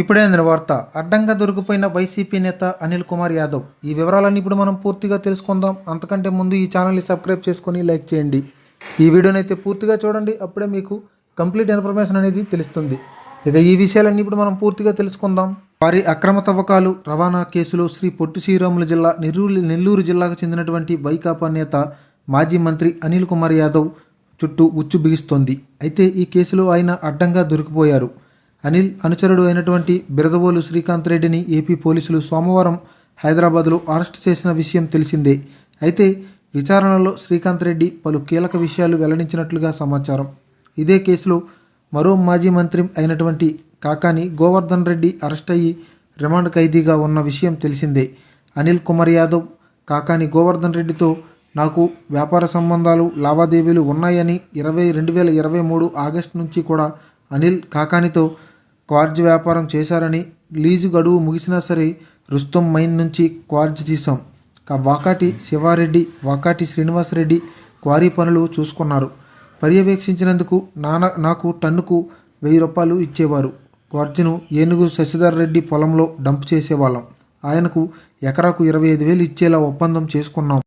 ఇప్పుడే అందిన వార్త. అడ్డంగా దొరికిపోయిన వైసీపీ నేత అనిల్ కుమార్ యాదవ్. ఈ వివరాలన్నీ ఇప్పుడు మనం పూర్తిగా తెలుసుకుందాం. అంతకంటే ముందు ఈ ఛానల్ని సబ్స్క్రైబ్ చేసుకొని లైక్ చేయండి. ఈ వీడియోని అయితే పూర్తిగా చూడండి. అప్పుడే మీకు కంప్లీట్ ఇన్ఫర్మేషన్ అనేది తెలుస్తుంది. ఇక ఈ విషయాలన్నీ ఇప్పుడు మనం పూర్తిగా తెలుసుకుందాం. వారి అక్రమ తవ్వకాలు రవాణా కేసులో శ్రీ పొట్టి శ్రీరాములు జిల్లా నెల్లూరు నెల్లూరు జిల్లాకు చెందినటువంటి వైకాపా నేత మాజీ మంత్రి అనిల్ కుమార్ యాదవ్ చుట్టూ ఉచ్చు బిగిస్తోంది. అయితే ఈ కేసులో ఆయన అడ్డంగా దొరికిపోయారు. అనిల్ అనుచరుడు అయినటువంటి బిరదవోలు శ్రీకాంత్ రెడ్డిని ఏపీ పోలీసులు సోమవారం హైదరాబాద్లో అరెస్ట్ చేసిన విషయం తెలిసిందే. అయితే విచారణలో శ్రీకాంత్ రెడ్డి పలు కీలక విషయాలు వెల్లడించినట్లుగా సమాచారం. ఇదే కేసులో మరో మాజీ మంత్రి అయినటువంటి కాకాని గోవర్ధన్ రెడ్డి అరెస్ట్ అయ్యి రిమాండ్ ఖైదీగా ఉన్న విషయం తెలిసిందే. అనిల్ కుమార్ యాదవ్ కాకాని గోవర్ధన్ రెడ్డితో నాకు వ్యాపార సంబంధాలు లావాదేవీలు ఉన్నాయని ఇరవై రెండు వేల ఇరవై మూడు ఆగస్టు నుంచి కూడా అనిల్ కాకానితో క్వార్జ్ వ్యాపారం చేశారని లీజు గడువు ముగిసినా సరే రుస్తం మైన్ నుంచి క్వార్జ్ తీసాం వాకాటి శివారెడ్డి వాకాటి శ్రీనివాసరెడ్డి క్వారీ పనులు చూసుకున్నారు. పర్యవేక్షించినందుకు నాన్న నాకు టన్నుకు వెయ్యి రూపాయలు ఇచ్చేవారు. క్వార్జ్ను ఏనుగు శశిధర్ రెడ్డి పొలంలో డంప్ చేసేవాళ్ళం. ఆయనకు ఎకరాకు ఇరవై ఐదు వేలు ఇచ్చేలా ఒప్పందం చేసుకున్నాం.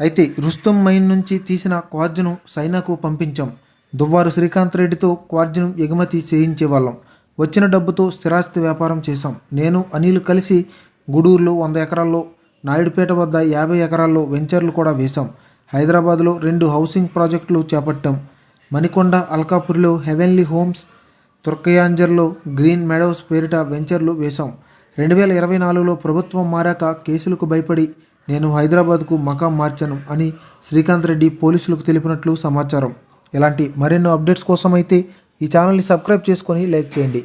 అయితే రుస్తం మైన్ నుంచి తీసిన క్వార్జ్ను సైనాకు పంపించాం. దువ్వారు శ్రీకాంత్ రెడ్డితో క్వార్జ్ను ఎగుమతి చేయించేవాళ్ళం. వచ్చిన డబ్బుతో స్థిరాస్తి వ్యాపారం చేశాం. నేను అనిల్ కలిసి గూడూరులో వంద ఎకరాల్లో నాయుడుపేట వద్ద యాభై ఎకరాల్లో వెంచర్లు కూడా వేశాం. హైదరాబాద్లో రెండు హౌసింగ్ ప్రాజెక్టులు చేపట్టాం. మణికొండ అల్కాపూర్లో హెవెన్లీ హోమ్స్ తుర్కయాంజర్లో గ్రీన్ మెడోస్ పేరిట వెంచర్లు వేశాం. రెండు వేల ఇరవై నాలుగులో ప్రభుత్వం మారాక కేసులకు భయపడి నేను హైదరాబాద్కు మకాం మార్చాను అని శ్రీకాంత్ రెడ్డి పోలీసులకు తెలిపినట్లు సమాచారం. ఇలాంటి మరెన్నో అప్డేట్స్ కోసం అయితే ఈ ఛానల్ని సబ్స్క్రైబ్ చేసుకొని లైక్ చేయండి.